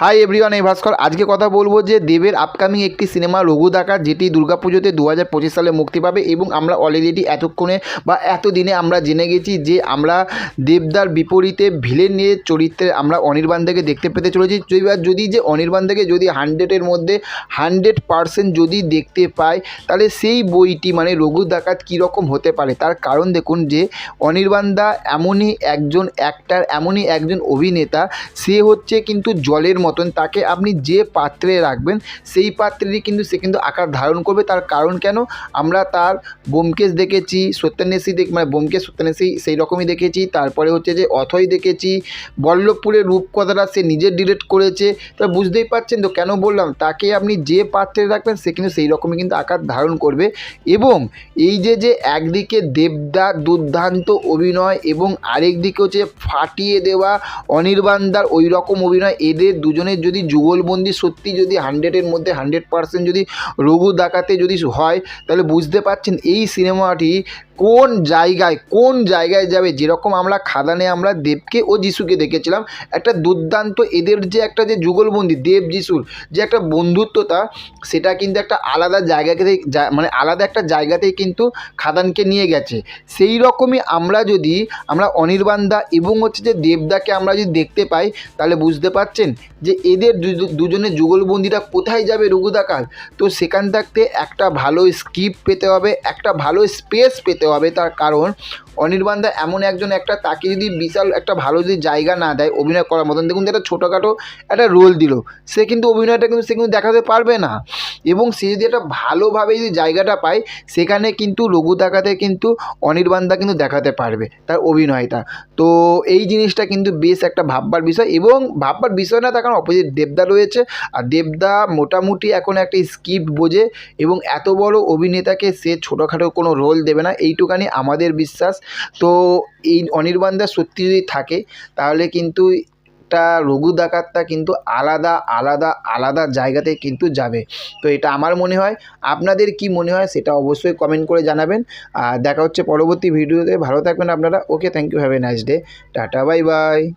Hi everyone এই ভাস্কর। আজকে কথা বলব যে দেবের আপকামিং একটি সিনেমা রঘু ডাকাত যেটি দুর্গাপুজোতে দু হাজার পঁচিশ সালে মুক্তি পাবে এবং আমরা অলরেডি এতক্ষণে বা এতদিনে আমরা জেনে গেছি যে আমরা দেবদার বিপরীতে ভিলেন নিয়ে চরিত্রে আমরা অনির্বাণদাকে দেখতে পেতে চলেছি। এবার যদি যে অনির্বাণদাকে যদি হান্ড্রেডের মধ্যে হান্ড্রেড পারসেন্ট যদি দেখতে পাই তাহলে সেই বইটি মানে রঘু ডাকাত কীরকম হতে পারে? তার কারণ দেখুন যে অনির্বাণ দা এমনই একজন অ্যাক্টার এমনই একজন অভিনেতা, সে হচ্ছে কিন্তু জলের মতন তাকে আপনি যে পাত্রে রাখবেন, সেই পাত্রেরই কিন্তু সে কিন্তু আকার ধারণ করবে। তার কারণ কেন? আমরা তার বোমকেশ দেখেছি সত্যান্বেষী দেখ মানে বোমকেশ সত্যান্বেষী সেই রকমই দেখেছি। তারপরে হচ্ছে যে অথই দেখেছি, বল্লভপুরের রূপকথাটা সে নিজের ডিরেক্ট করেছে। তা বুঝতেই পারছেন তো কেন বললাম? তাকে আপনি যে পাত্রে রাখবেন, সে কিন্তু সেই রকমই কিন্তু আকার ধারণ করবে। এবং এই যে যে একদিকে দেবদার দুর্দান্ত অভিনয় এবং আরেক দিকে হচ্ছে ফাটিয়ে দেওয়া অনির্বাণদার ওই রকম অভিনয়, এদের দুজনের যদি যুগলবন্দি সত্যি যদি হান্ড্রেডের মধ্যে হান্ড্রেড পার্সেন্ট যদি রঘু ডাকাতে যদি হয়, তাহলে বুঝতে পারছেন এই সিনেমাটি কোন জায়গায় কোন জায়গায় যাবে? যেরকম আমরা খাদানে আমরা দেবকে ও যিশুকে দেখেছিলাম, একটা দুর্দান্ত এদের যে একটা যে যুগলবন্দি, দেব যিশুর যে একটা বন্ধুত্বতা, সেটা কিন্তু একটা আলাদা জায়গাকে মানে আলাদা একটা জায়গাতেই কিন্তু খাদানকে নিয়ে গেছে। সেই রকমই আমরা যদি, আমরা অনির্বাণদা এবং হচ্ছে যে দেবদাকে আমরা যদি দেখতে পাই, তাহলে বুঝতে পারছেন যে এদের দুজনের যুগলবন্দিটা কোথায় যাবে রঘু ডাকাত তো সেখান থাকতে একটা ভালো স্কিপ পেতে হবে, একটা ভালো স্পেস পেতে হবে তার কারণ অনির্বাণদা এমন একজন একটা, তাকে যদি বিশাল একটা ভালো যদি জায়গা না দেয় অভিনয় করার মতন। দেখুন একটা ছোটোখাটো একটা রোল দিল। সে কিন্তু অভিনয়টা কিন্তু, সে কিন্তু দেখাতে পারবে না। এবং সে যদি একটা ভালোভাবে যদি জায়গাটা পায়, সেখানে কিন্তু লঘু ডাকাতে কিন্তু অনির্বাণদা কিন্তু দেখাতে পারবে তার অভিনয়টা। তো এই জিনিসটা কিন্তু বেশ একটা ভাববার বিষয়। এবং ভাববার বিষয় না, তার অপোজিট দেবদা রয়েছে। আর দেবদা মোটামুটি এখন একটা স্ক্রিপ্ট বোঝে এবং এত বড় অভিনেতাকে সে ছোটোখাটো কোনো রোল দেবে না। এইটুকানি আমাদের বিশ্বাস। তো এই অনির্বাণদা সত্যি যদি থাকে, তাহলে কিন্তু একটা রঘু ডাকাতটা কিন্তু আলাদা আলাদা আলাদা জায়গাতে কিন্তু যাবে। তো এটা আমার মনে হয়। আপনাদের কি মনে হয় সেটা অবশ্যই কমেন্ট করে জানাবেন। আর দেখা হচ্ছে পরবর্তী ভিডিওতে ভালো থাকবেন আপনারা। Okay thank you have a nice day tata bye bye